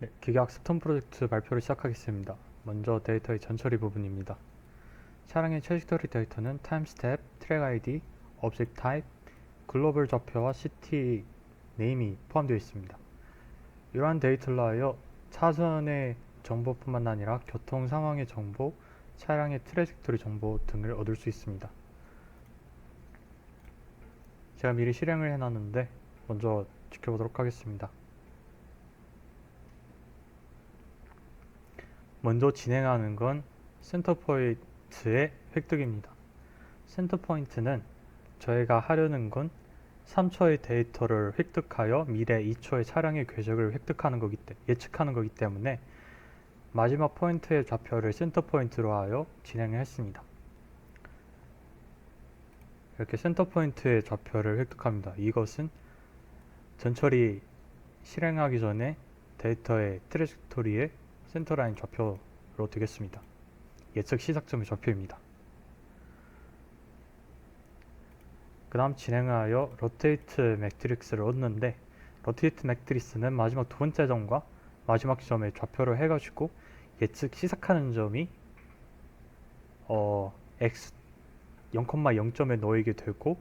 네, 기계학 스톤 프로젝트 발표를 시작하겠습니다. 먼저 데이터의 전처리 부분입니다. 차량의 트래젝터리 데이터는 타임 스텝, 트랙 아이디, object type, 글로벌 좌표와 시티 네임이 포함되어 있습니다. 이러한 데이터를 하여 차선의 정보뿐만 아니라 교통 상황의 정보, 차량의 트래젝터리 정보 등을 얻을 수 있습니다. 제가 미리 실행을 해놨는데 먼저 지켜보도록 하겠습니다. 먼저 진행하는 건 센터 포인트의 획득입니다. 센터 포인트는 저희가 하려는 건 3초의 데이터를 획득하여 미래 2초의 차량의 궤적을 획득하는 거기 때 예측하는 거기 때문에 마지막 포인트의 좌표를 센터 포인트로 하여 진행을 했습니다. 이렇게 센터 포인트의 좌표를 획득합니다. 이것은 전처리 실행하기 전에 데이터의 트래젝토리의 센터라인 좌표로 되겠습니다. 예측 시작점의 좌표입니다. 그 다음 진행하여 로테이트 매트릭스를 얻는데 로테이트 매트릭스는 마지막 두 번째 점과 마지막 점의 좌표를 해가지고 예측 시작하는 점이 어, x 0,0점에 놓이게 되고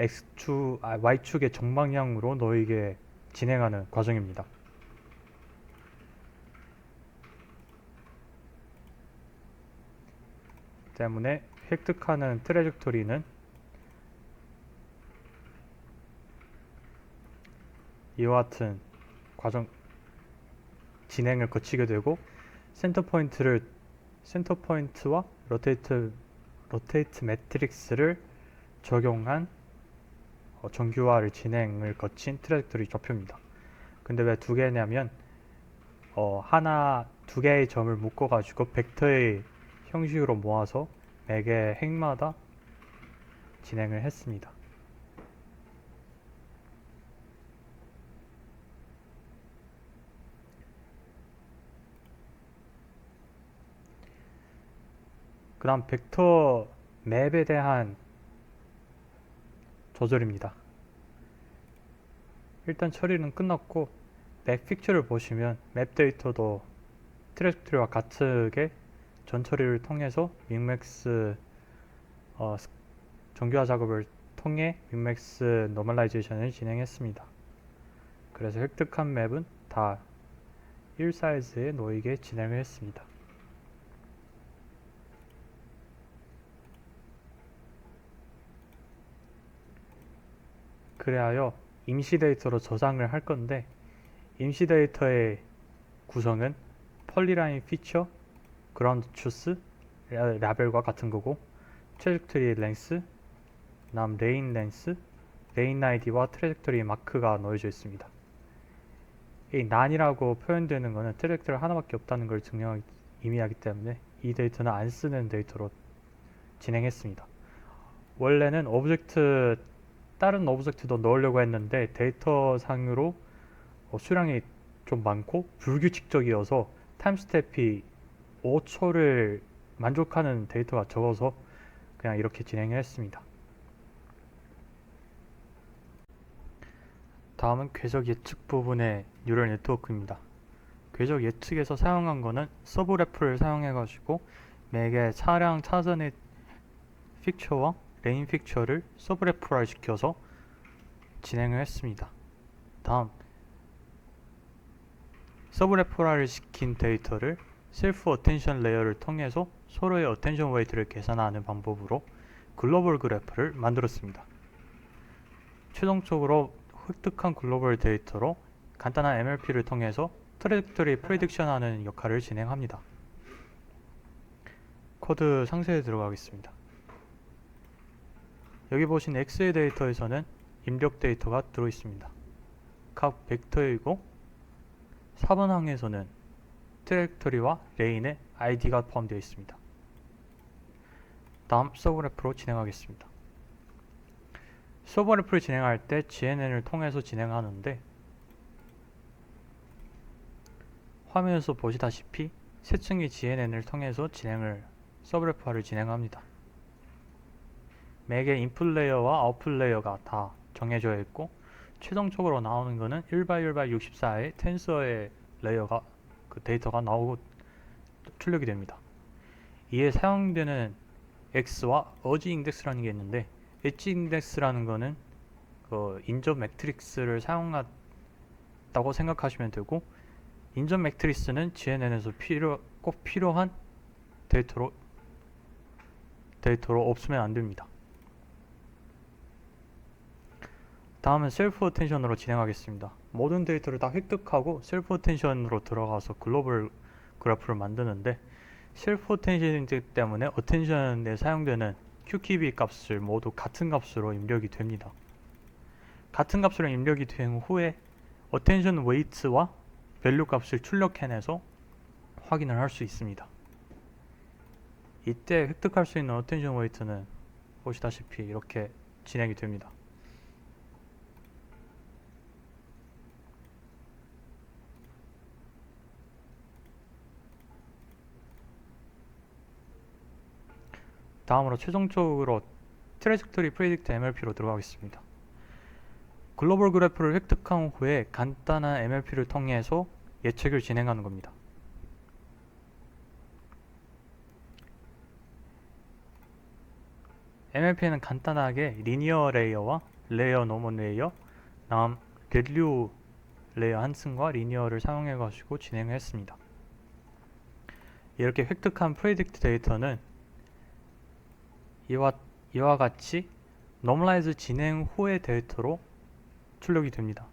x축, 아, y축의 정방향으로 놓이게 진행하는 과정입니다. 때문에 획득하는 트래젝토리는 이와 같은 과정 진행을 거치게 되고 센터 포인트를 센터 포인트와 로테이트 로테이트 매트릭스를 적용한 어, 정규화를 진행을 거친 트래젝토리 좌표입니다. 근데 왜 두 개냐면 어, 하나 두 개의 점을 묶어 가지고 벡터의 형식으로 모아서 매개 핵마다 진행을 했습니다. 그 다음 벡터 맵에 대한 조절입니다. 일단 처리는 끝났고 맵 픽처를 보시면 맵 데이터도 트래젝토리와 같게 전 처리를 통해서 믹맥스 어, 스- 정교화 작업을 통해 믹맥스 노멀라이제이션을 진행했습니다. 그래서 획득한 맵은 다 1 사이즈에 놓이게 진행을 했습니다. 그래하여 임시 데이터로 저장을 할 건데 임시 데이터의 구성은 펄리라인 피처, 그라운드 추스, 라- 라벨과 같은 거고 트래젝토리 랭스, 남 레인 랭스, 레인 아이디와 트래젝토리 마크가 놓여져 있습니다. 이 난이라고 표현되는 것은 트래젝토리 하나밖에 없다는 걸 증명 의미하기 때문에 이 데이터는 안 쓰는 데이터로 진행했습니다. 원래는 오브젝트 다른 오브젝트도 넣으려고 했는데 데이터 상으로 어, 수량이 좀 많고 불규칙적이어서 타임 스텝이 5초를 만족하는 데이터가 적어서 그냥 이렇게 진행을 했습니다. 다음은 궤적 예측 부분의 뉴럴 네트워크입니다. 궤적 예측에서 사용한 거는 서브래프를 사용해 가지고 매개 차량 차선의 픽처와 레인 픽처를 서브래프화 시켜서 진행을 했습니다. 다음 서브래프화를 시킨 데이터를 셀프 어텐션 레이어를 통해서 서로의 어텐션 웨이트를 계산하는 방법으로 글로벌 그래프를 만들었습니다. 최종적으로 획득한 글로벌 데이터로 간단한 MLP를 통해서 트래젝토리 프레딕션하는 역할을 진행합니다. 코드 상세에 들어가겠습니다. 여기 보신 X의 데이터에서는 입력 데이터가 들어 있습니다. 각 벡터이고 4번 항에서는 트랙토리와 레인의 ID가 포함되어 있습니다. 다음 서브래프로 진행하겠습니다. 서브래프를 진행할 때 GNN을 통해서 진행하는데 화면에서 보시다시피 세 층의 GNN을 통해서 진행을 서브래프화를 진행합니다. 매개 인풋 레이어와 아웃풋 레이어가 다 정해져 있고 최종적으로 나오는 거는 1x1x 64의 텐서의 레이어가 그 데이터가 나오고 출력이 됩니다. 이에 사용되는 x와 어지 인덱스라는 게 있는데 엣지 인덱스라는 거는 그 인접 매트릭스를 사용한다고 생각하시면 되고 인접 매트릭스는 GNN에서 필요 꼭 필요한 데이터로 데이터로 없으면 안 됩니다. 다음은 셀프 어텐션으로 진행하겠습니다. 모든 데이터를 다 획득하고 셀프 어텐션으로 들어가서 글로벌 그래프를 만드는데 셀프 어텐션이기 때문에 어텐션에 사용되는 QKB 값을 모두 같은 값으로 입력이 됩니다. 같은 값으로 입력이 된 후에 어텐션 웨이트와 밸류 값을 출력해내서 확인을 할 수 있습니다. 이때 획득할 수 있는 어텐션 웨이트는 보시다시피 이렇게 진행이 됩니다. 다음으로 최종적으로 트레젝토리 프레딕트 MLP로 들어가겠습니다. 글로벌 그래프를 획득한 후에 간단한 MLP를 통해서 예측을 진행하는 겁니다. MLP는 간단하게 리니어 레이어와 레이어 노먼 레이어, 다음 밸류 레이어 한층과 리니어를 사용해 가지고 진행을 했습니다. 이렇게 획득한 프레딕트 데이터는 이와, 이와 같이 노멀라이즈 진행 후의 데이터로 출력이 됩니다.